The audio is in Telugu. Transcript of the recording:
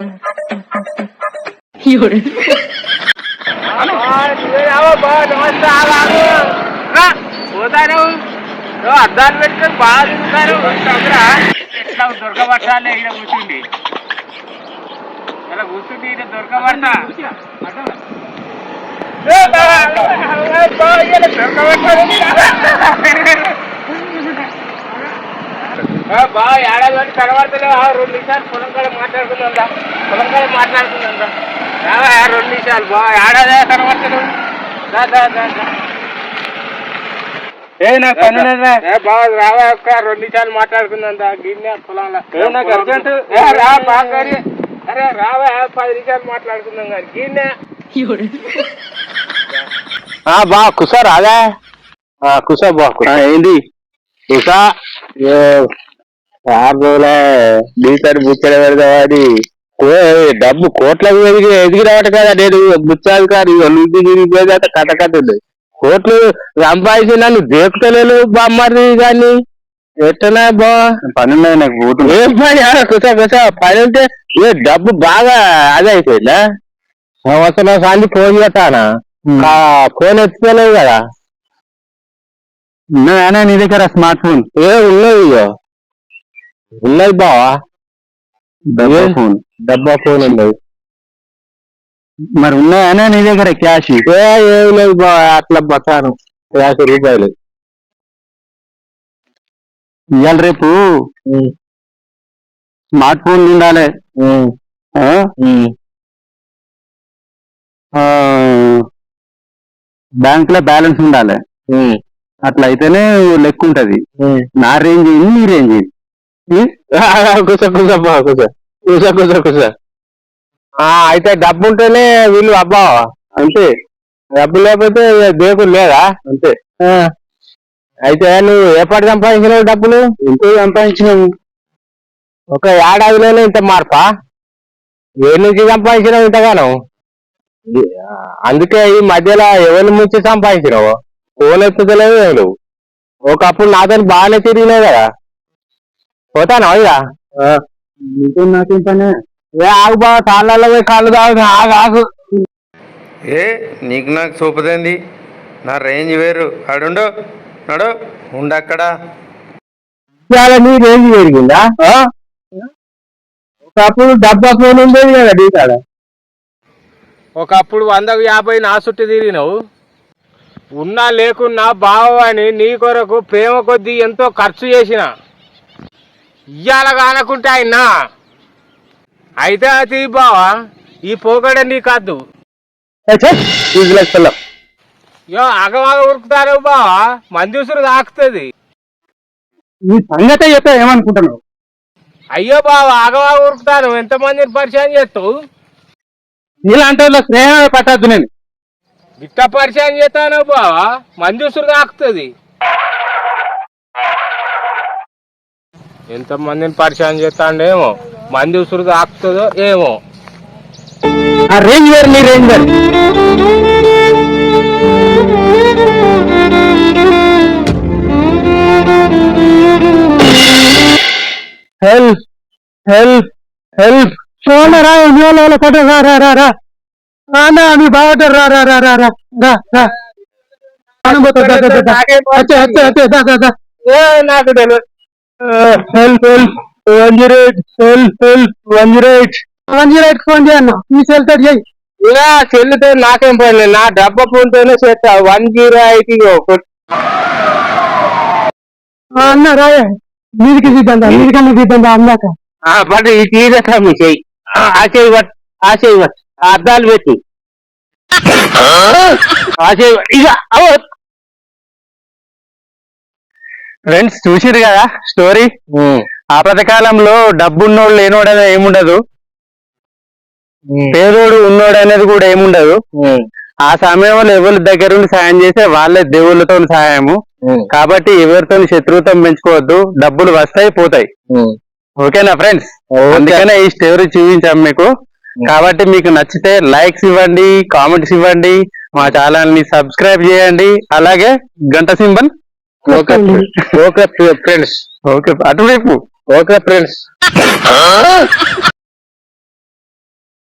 有人，పోతాను అద్దాలు పెట్టుకొని బాగా తిరుగుతారు వస్తావురా ఎట్లా దొరకబట్టాలే ఇక్కడ కూర్చుండి ఇలా కూర్చుండి ఇక్కడ దొరకబడతా బాగా ఏడాది కనబడతలేవు ఆ రెండు నిమిషాలు పొలం కాడ మాట్లాడుకుందాం రా. పొలం కాడ మాట్లాడుకుందాం రా. రావా ఆ రెండు నిమిషాలు బాగా ఏడాది కనబడతలేవు. ఏ నాకు పని బాగా రావా ఒక్క రెండు నిమిషాలు మాట్లాడుకుందాం దా గిన్నె పొలంలో. నాకు అర్జెంట్. రా బాగా అరే రావా పది నిమిషాలు మాట్లాడుకుందాం కానీ గిన్నె. బా కుసా ఆ కుసా బా కుసా. ఏంది? కుసా బీసరి బుచ్చడ పెడతావా అది కో- డబ్బు కోట్లకు ఎదిగి ఎదిగి రావట కదా నేను బుచ్చాధికారి నుంచి తిరిగిపోయేది అంత కథ కథ ఉంది. కోట్లు సంపాదించి నన్ను దేకుతలేను బామ్మది కానీ ఎట్టనా బా? పని ఉన్నది నాకు ఏం పని? కుసా కుసా పని ఉంటే ఏ డబ్బు బాగా అదే అయిపోయిందా? సంవత్సరం సార్లు ఫోన్ చేస్తానా? ఫోన్ ఎత్తుకోలేవు కదా? ఉన్నదానే నీ దగ్గర స్మార్ట్ ఫోన్. ఏ ఉన్నది ఇగో ఉన్నది బావా? డబ్బా ఫోన్. డబ్బా ఫోన్ ఉన్నది మరి ఉన్నాయనే నీ దగ్గర క్యాష్? ఏ ఏం లేదు బావా అట్లా బతాను. యాభై రూపాయలు ఇవాళ రేపు స్మార్ట్ ఫోన్ ఉండాలి. బ్యాంక్లో బ్యాలెన్స్ ఉండాలి. అట్లా అయితేనే లెక్క ఉంటది నా రేంజ్ నీ రేంజ్. కుస కుస అబ్బా కుస. కుస కుస కుస. అయితే డబ్బు ఉంటేనే వీళ్ళు అబ్బా అంతే. డబ్బు లేకపోతే దేవుడు లేదా అంతే. అయితే నువ్వు ఎప్పటి సంపాదించినావు డబ్బులు? ఎంత సంపాదించినావు ఒక ఏడాదిలోనే ఇంత మార్పా? ఏ నుంచి సంపాదించినావు ఇంతగానో? అందుకే ఈ మధ్యలో ఎవరి నుంచి సంపాదించినావు? ఫోన్ ఎత్తుతలేవు ఒకప్పుడు నాతో బాగానే తిరిగినావు కదా. పోతాను ఇక నాకేం పని ఏ ఆగు పోయి కాళ్ళు తాగు ఆగు ఆగు ఏ నీకు నాకు చూపదేంది? నా రేంజ్ వేరు. అడుండు నడు. ఉండక్కడ ఇవాళ నీ రేంజ్ పెరిగిందా? ఆ? ఒకప్పుడు డబ్బా ఫోన్ ఉండేది కదా నీ కాడ. ఒకప్పుడు వందకు యాభై నా చుట్టూ తిరిగినావు. ఉన్నా లేకున్నా బావ అని నీ కొరకు ప్రేమ కొద్దీ ఎంతో ఖర్చు చేసిన. ఇయ్యాల కానకుంటే ఆయన. అయితే అది బావా ఈ పోకడే నీ కాదు. యో అగవాగ ఉరుకుతారు బావా మంజూసురు తాకుతుంది నీ సంగతే చెప్తా ఏమనుకుంటున్నావు? అయ్యో బావా అగవాగ ఉరుకుతాను ఎంతమందిని పరిచయం చేస్తావు నీలాంటి వాళ్ళ స్నేహమే పట్టద్దు నేను. ఇట్ట పరిచయం చేస్తాను బావా మంజూసురు తాకుతుంది ఎంతమందిని పరిచయం చేస్తాండేమో? మంది ఉసురు తాకుతుందో ఏమో? ఆ రేంజ్ వేరు నీ రేంజ్ వేరు. హెల్ప్ హెల్ప్ రా కట్ట రా రా రా రా. అన్నా మీ బాగుంటారు రా రా రా రా అనుభూతి నాకు తెలియదు. Help help one zero eight help help one zero eight. One zero eight phone చేయన్న మీ సెల్ తోటి చేయి. ఇలా చెల్లితో నాకేం పని లేదు. నా డబ్బా ఫోన్తోనే చేస్తా. వన్ జీరో ఎయిట్ అన్న రాయ. మీదికి దిద్దందా మీదికన్నా దిద్దందా అందాక? బట్ ఈ తీరక మీ చెయ్యి. ఆ, చెయ్యి పట్టు ఆ చెయ్యి పట్టు. ఆ అద్దాలు పెట్టు. ఆ? చెయ్యి. ఇక అవో. ఫ్రెండ్స్ చూసిరు కదా స్టోరీ ఆపద కాలంలో డబ్బున్నోడు లేనోడు అనేది ఏముండదు పేదోడు ఉన్నోడు అనేది కూడా ఏముండదు? ఆ సమయంలో ఎవరి దగ్గర ఉండి సాయం చేస్తే వాళ్ళే దేవుళ్ళతో సహాయము కాబట్టి ఎవరితో శత్రుత్వం పెంచుకోవద్దు డబ్బులు వస్తాయి పోతాయి ఓకేనా ఫ్రెండ్స్ అందుకనే ఈ స్టోరీ చూపించాం మీకు. కాబట్టి మీకు నచ్చితే లైక్స్ ఇవ్వండి కామెంట్స్ ఇవ్వండి మా ఛానల్ని సబ్స్క్రైబ్ చేయండి. అలాగే గంట symbol okay okay friends. Okay అటువైపు. Okay friends.